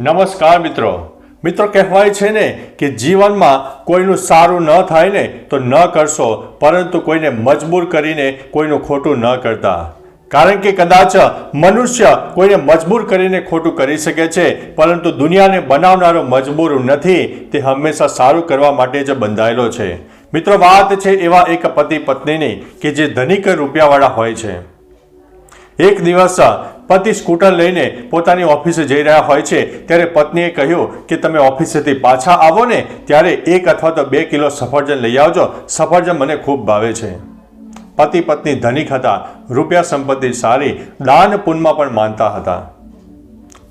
નમસ્કાર મિત્રો. મિત્રો કહેવાય છે ને કે જીવનમાં કોઈનું સારું ન થાય ને તો ન કરશો, પરંતુ કોઈને મજબૂર કરીને કોઈનું ખોટું ન કરતા. કારણ કે કદાચ મનુષ્ય કોઈને મજબૂર કરીને ખોટું કરી શકે છે, પરંતુ દુનિયાને બનાવનારો મજબૂર નથી, તે હંમેશા સારું કરવા માટે જ બંધાયેલો છે. મિત્રો, વાત છે એવા એક પતિ પત્નીની કે જે ધનિક રૂપિયાવાળા હોય છે. એક દિવસ પતિ સ્કૂટર લઈને પોતાની ઓફિસે જઈ રહ્યા હોય છે. ત્યારે પત્નીએ કહ્યું કે તમે ઓફિસેથી પાછા આવો ને, ત્યારે એક અથવા તો બે કિલો સફરજન લઈ આવજો. સફરજન મને ખૂબ ભાવે છે. પતિ પત્ની ધનિક હતા. રૂપિયા સંપત્તિ સારી દાન પુનમાં પણ માનતા હતા.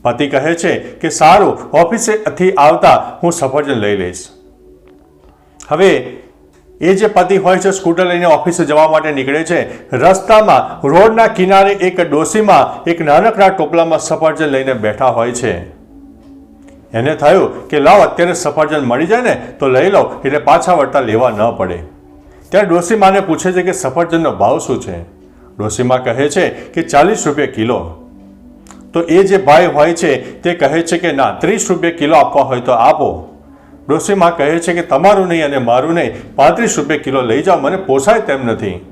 પતિ કહે છે કે સારું ઓફિસેથી આવતા હું સફરજન લઈ લઈશ. હવે એ જે પતિ હોય છે, સ્કૂટર લઈને ઓફિસે જવા માટે નીકળે છે, રસ્તામાં, રોડના કિનારે એક ડોસીમાં, એક નાનકડા ટોપલામાં સફરજન લઈને બેઠા હોય છે. એને થયું કે, લાવ, અત્યારે સફરજન મળી જાય ને, તો લઈ લો એટલે પાછા વળતા લેવા ન પડે. ત્યારે ડોસીમાને પૂછે છે કે, સફરજનનો ભાવ શું છે? ડોસીમા કહે છે કે, ચાલીસ રૂપિયા કિલો. તો એ જે ભાઈ હોય છે, તે કહે છે કે, ના, ત્રીસ રૂપિયા કિલો આપવા હોય તો આપો. ડોસીમાં કહે છે કે તમારું નહીં અને મારું નહીં. પાંત્રીસ રૂપિયા કિલો લઈ જાઓ, મને પોસાય તેમ નથી.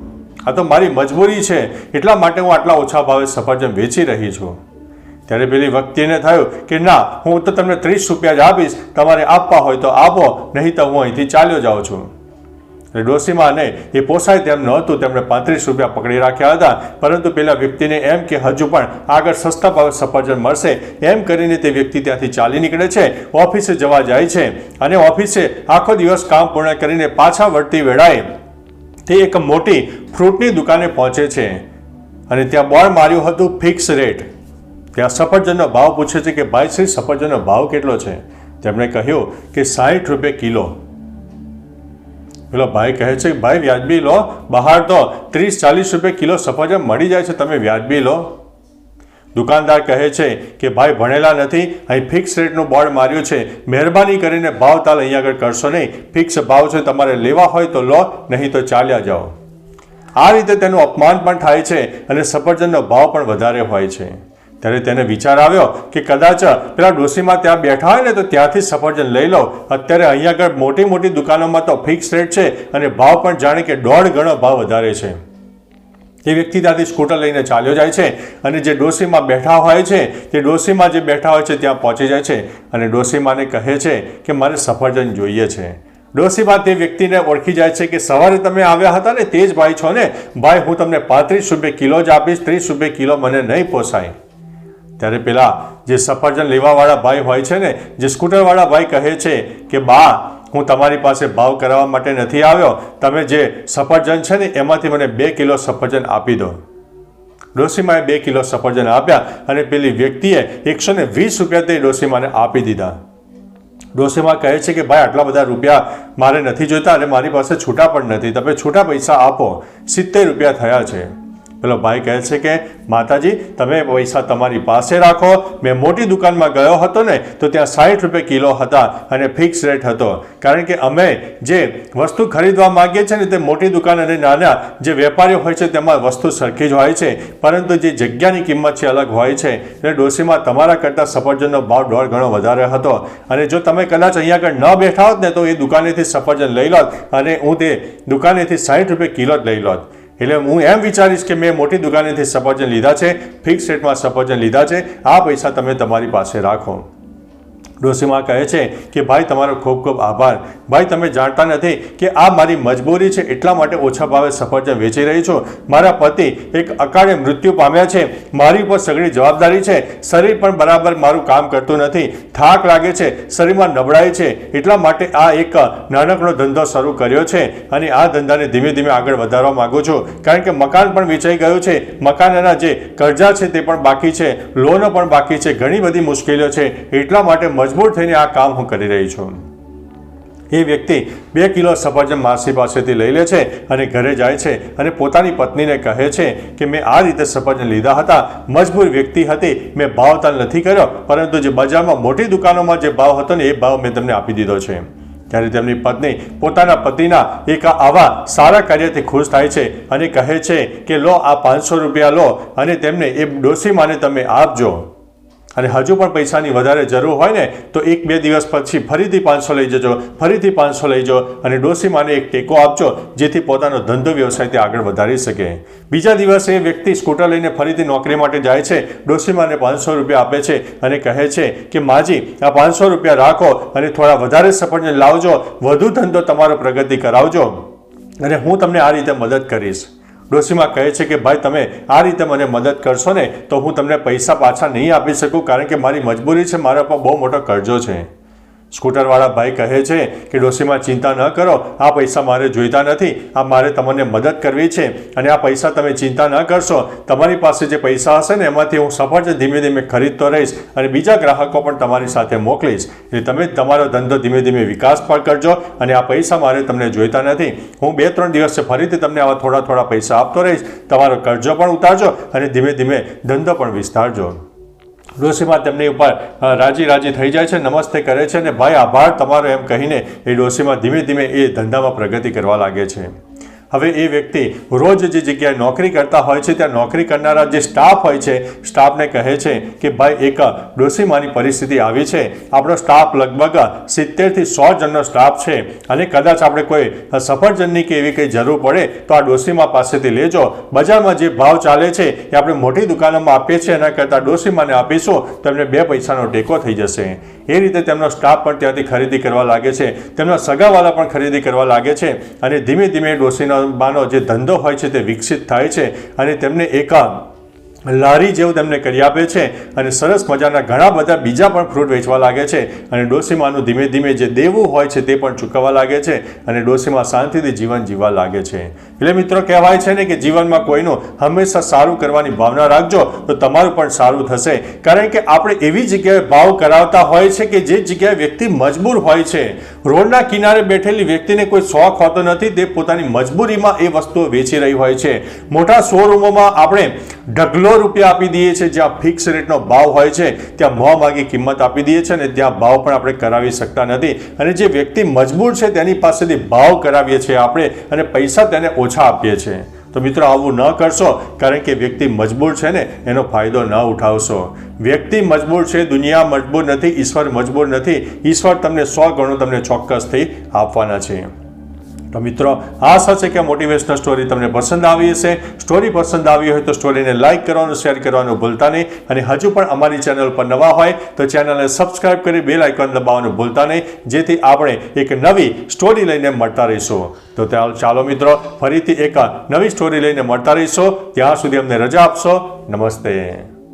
આ તો મારી મજબૂરી છે. એટલા માટે હું આટલા ઓછા ભાવે સફરજન વેચી રહી છું. ત્યારે પેલી વ્યક્તિને થયું કે ના, હું તો તમને ત્રીસ રૂપિયા જ આપીશ. તમારે આપવા હોય તો આપો, નહીં તો હું અહીંથી ચાલ્યો જાઉં છું. એટલે ડોસીમાને એ પોસાય તેમ નહોતું તેમણે પાંત્રીસ રૂપિયા પકડી રાખ્યા હતા. પરંતુ પેલા વ્યક્તિને એમ કે હજુ પણ આગળ સસ્તા ભાવે સફરજન મળશે. એમ કરીને તે વ્યક્તિ ત્યાંથી ચાલી નીકળે છે. ઓફિસે જવા જાય છે અને ઓફિસે આખો દિવસ કામ પૂર્ણ કરીને પાછા વળતી વેળાએ તે એક મોટી ફ્રૂટની દુકાને પહોંચે છે. અને ત્યાં બોર્ડ માર્યું હતું ફિક્સ રેટ. ત્યાં સફરજનનો ભાવ પૂછે છે કે, ભાઈ શ્રી, સફરજનનો ભાવ કેટલો છે? તેમણે કહ્યું કે સાઠ રૂપિયા કિલો. પેલો ભાઈ કહે છે, ભાઈ, વ્યાજબી લો, બહાર તો ત્રીસ, ચાલીસ રૂપિયા કિલો સફરજન મળી જાય છે, તમે વ્યાજબી લો. દુકાનદાર કહે છે કે, ભાઈ, ભણેલા નથી, અહીં ફિક્સ રેટનું બોર્ડ માર્યું છે, મહેરબાની કરીને ભાવ તાલ અહીંયા આગળ કરશો નહીં. ફિક્સ ભાવ છે, તમારે લેવા હોય તો લો, નહીં તો ચાલ્યા જાઓ. આ રીતે તેનું અપમાન પણ થાય છે અને સફરજનનો ભાવ પણ વધારે હોય છે. ત્યારે તેને વિચાર આવ્યો કે કદાચ પેલા ડોસીમાં ત્યાં બેઠા હોય ને તો ત્યાંથી સફરજન લઈ લો. અત્યારે અહીંયા આગળ મોટી મોટી દુકાનોમાં તો ફિક્સ રેટ છે અને ભાવ પણ જાણે કે દોઢ ગણો ભાવ વધારે છે. એ વ્યક્તિ ત્યાંથી સ્કૂટર લઈને ચાલ્યો જાય છે અને જે ડોસીમાં બેઠા હોય છે, તે ડોસીમાં જે બેઠા હોય છે ત્યાં પહોંચી જાય છે અને ડોસીમાને કહે છે કે મારે સફરજન જોઈએ છે. ડોસીમા તે વ્યક્તિને ઓળખી જાય છે કે સવારે તમે આવ્યા હતા ને તે જ ભાઈ છો ને? ભાઈ, હું તમને પાંત્રીસ રૂપિયા કિલો જ આપીશ, ત્રીસ રૂપિયા કિલો મને નહીં પોસાય. ત્યારે પેલા જે સફરજન લેવાવાળા ભાઈ હોય છે ને, જે સ્કૂટરવાળા ભાઈ કહે છે કે, બા, હું તમારી પાસે ભાવ કરાવવા માટે નથી આવ્યો. તમે જે સફરજન છે ને, એમાંથી મને બે કિલો સફરજન આપી દો. ડોસીમાએ બે કિલો સફરજન આપ્યા અને પેલી વ્યક્તિએ એકસો ને વીસ રૂપિયા તે ડોસીમાને આપી દીધા. ડોસીમા કહે છે કે, ભાઈ, આટલા બધા રૂપિયા મારે નથી જોઈતા અને મારી પાસે છૂટા પણ નથી. તમે છૂટા પૈસા આપો. સિત્તેર રૂપિયા થયા છે. પેલો ભાઈ કહે છે કે, માતાજી, તમે પૈસા તમારી પાસે રાખો. મેં મોટી દુકાનમાં ગયો હતો ને, તો ત્યાં સાઠ રૂપિયા કિલો હતા અને ફિક્સ રેટ હતો. કારણ કે અમે જે વસ્તુ ખરીદવા માંગીએ છીએ ને, તે મોટી દુકાન અને નાના જે વેપારીઓ હોય છે, તેમાં વસ્તુ સરખી જ હોય છે. પરંતુ જે જગ્યાની કિંમત છે અલગ હોય છે. એટલે ડોસીમાં તમારા કરતાં સફરજનનો ભાવ દોઢ ગણો વધારે હતો. અને જો તમે કદાચ અહીંયા આગળ ન બેઠા હોત ને, તો એ દુકાનેથી સફરજન લઈ લોત અને હું તે દુકાનેથી સાઠ રૂપિયા કિલો જ લઈ લોત. એટલે હું એમ વિચારીશ કે મેં મોટી દુકાનેથી સફરજન લીધા છે ફિક્સ રેટમાં સફરજન લીધા છે, આ પૈસા તમે તમારી પાસે રાખો. ડોસીમાં કહે છે કે, ભાઈ, તમારો ખૂબ ખૂબ આભાર. ભાઈ, તમે જાણતા નથી કે આ મારી મજબૂરી છે. એટલા માટે ઓછા ભાવે સફરજન વેચી રહી છું. મારા પતિ એક અકાળે મૃત્યુ પામ્યા છે. મારી ઉપર સઘળી જવાબદારી છે. શરીર પણ બરાબર મારું કામ કરતું નથી. થાક લાગે છે. શરીરમાં નબળાઈ છે. એટલા માટે આ એક નાનકડો ધંધો શરૂ કર્યો છે અને આ ધંધાને ધીમે ધીમે આગળ વધારવા માંગુ છું. કારણ કે મકાન પણ વેચાઈ ગયું છે. મકાનના જે કરજા છે તે પણ બાકી છે. લોનો પણ બાકી છે. ઘણી બધી મુશ્કેલીઓ છે. એટલા માટે મજબૂર થઈને આ કામ હું કરી રહી છું. એ વ્યક્તિ બે કિલો સફરજન માસી પાસેથી લઈ લે છે અને ઘરે જાય છે અને પોતાની પત્નીને કહે છે કે મેં આ રીતે સફરજન લીધા હતા. મજબૂર વ્યક્તિ હતી. મેં ભાવતાલ નથી કર્યો, પરંતુ જે બજારમાં મોટી દુકાનોમાં જે ભાવ હતો ને એ ભાવ મેં તમને આપી દીધો છે. ત્યારે તેમની પત્ની પોતાના પતિના એક આવા સારા કાર્યથી ખુશ થાય છે અને કહે છે કે લો આ પાંચસો રૂપિયા લો અને તેમને એ ડોસીમાને તમે આપજો. અને હજુ પણ પૈસાની વધારે જરૂર હોય ને, તો એક બે દિવસ પછી ફરીથી પાંચસો લઈ જજો, ફરીથી પાંચસો લઈ જાઓ અને ડોસીમાને એક ટેકો આપજો, જેથી પોતાનો ધંધો વ્યવસાય તે આગળ વધારી શકે. બીજા દિવસે વ્યક્તિ સ્કૂટર લઈને ફરીથી નોકરી માટે જાય છે, ડોસીમાને પાંચસો રૂપિયા આપે છે અને કહે છે કે, માજી, આ પાંચસો રૂપિયા રાખો અને થોડા વધારે સફળને લાવજો, વધુ ધંધો તમારો પ્રગતિ કરાવજો અને હું તમને આ રીતે મદદ કરીશ. ડોશીમાં કહે છે કે, ભાઈ, તમે આ રીતે મને મદદ કરશો ને, તો હું તમને પૈસા પાછા નહીં આપી શકું, કારણ કે મારી મજબૂરી છે, મારા પર બહુ મોટો કરજો છે. સ્કૂટરવાળા ભાઈ કહે છે કે ડોશીમાં ચિંતા ન કરો, આ પૈસા મારે જોઈતા નથી. આ મારે તમને મદદ કરવી છે અને આ પૈસા તમે ચિંતા ન કરશો. તમારી પાસે જે પૈસા હશે ને, એમાંથી હું સફળ ધીમે ધીમે ખરીદતો રહીશ અને બીજા ગ્રાહકો પણ તમારી સાથે મોકલીશ. એટલે તમે તમારો ધંધો ધીમે ધીમે વિકાસ પણ કરજો અને આ પૈસા મારે તમને જોઈતા નથી. હું બે ત્રણ દિવસે ફરીથી તમને આવા થોડા થોડા પૈસા આપતો રહીશ. તમારો કરજો પણ ઉતારજો અને ધીમે ધીમે ધંધો પણ વિસ્તારજો. ડોશીમાં તેમની ઉપર રાજી રાજી થઈ જાય છે, નમસ્તે કરે છે અને ભાઈ આભાર, તમારો એમ કહીને એ ડોશીમાં ધીમે ધીમે એ ધંધામાં પ્રગતિ કરવા લાગે છે. હવે એ વ્યક્તિ રોજ જે જગ્યાએ નોકરી કરતા હોય છે, ત્યાં નોકરી કરનારા જે સ્ટાફ હોય છે સ્ટાફને કહે છે કે, ભાઈ, એક ડોસીમાની પરિસ્થિતિ આવી છે. આપણો સ્ટાફ લગભગ સિત્તેરથી સો જણનો સ્ટાફ છે. અને કદાચ આપણે કોઈ સફરજનની કે એવી કંઈ જરૂર પડે, તો આ ડોસીમા પાસેથી લેજો. બજારમાં જે ભાવ ચાલે છે, એ આપણે મોટી દુકાનોમાં આપીએ છીએ, એના કરતાં ડોસીમાને આપીશું, તો એમને બે પૈસાનો ટેકો થઈ જશે. એ રીતે તેમનો સ્ટાફ પણ ત્યાંથી ખરીદી કરવા લાગે છે. તેમના સગાવાલા પણ ખરીદી કરવા લાગે છે. અને ધીમે ધીમે ડોશીનો બાનો જે ધંધો હોય છે તે વિકસિત થાય છે અને તેમને એક લારી જેવું તેમને કરી આપે છે અને સરસ મજાના ઘણા બધા બીજા પણ ફ્રૂટ વેચવા લાગે છે. અને ડોસીમાનું ધીમે ધીમે જે દેવું હોય છે તે પણ ચૂકવવા લાગે છે અને ડોસીમાં શાંતિથી જીવન જીવવા લાગે છે. એટલે મિત્રો કહેવાય છે ને કે જીવનમાં કોઈનું હંમેશા સારું કરવાની ભાવના રાખજો તો તમારું પણ સારું થશે. કારણ કે આપણે એવી જગ્યાએ ભાવ કરાવતા હોય છે કે જે જગ્યાએ વ્યક્તિ મજબૂર હોય છે. રોડના કિનારે બેઠેલી વ્યક્તિને કોઈ શોખ હોતો નથી તે પોતાની મજબૂરીમાં એ વસ્તુઓ વેચી રહી હોય છે. મોટા શોરૂમોમાં આપણે ઢગલો રૂપિયા આપી દઈએ છીએ, જ્યાં ફિક્સ રેટનો ભાવ હોય છે, ત્યાં મોં માગી કિંમત આપી દઈએ છીએ અને ત્યાં ભાવ પણ આપણે કરાવી શકતા નથી. અને જે વ્યક્તિ મજબૂર છે, તેની પાસેથી ભાવ કરાવીએ છીએ આપણે અને પૈસા તેને ઓછા આપીએ છીએ. તો મિત્રો, આવું ન કરશો, કારણ કે વ્યક્તિ મજબૂર છે ને, એનો ફાયદો ન ઉઠાવશો. વ્યક્તિ મજબૂર છે, દુનિયા મજબૂર નથી, ઈશ્વર મજબૂર નથી. ઈશ્વર તમને સો ગણું તમને ચોક્કસથી આપવાના છે. તો મિત્રો, આશા છે કે મોટિવેશનલ સ્ટોરી તમને પસંદ આવી હશે. સ્ટોરી પસંદ આવી હોય તો સ્ટોરીને લાઇક કરવાનું શેર કરવાનું ભૂલતા નહીં. અને હજુ પણ અમારી ચેનલ પર નવા હોય તો ચેનલને સબસ્ક્રાઇબ કરી બેલ આઇકોન દબાવવાનું ભૂલતા નહીં. જેથી આપણે એક નવી સ્ટોરી લઈને મળતા રહીશું. તો ત્યાં ચાલો મિત્રો, ફરીથી એક નવી સ્ટોરી લઈને મળતા રહીશું. ત્યાં સુધી અમને રજા આપશો. નમસ્તે.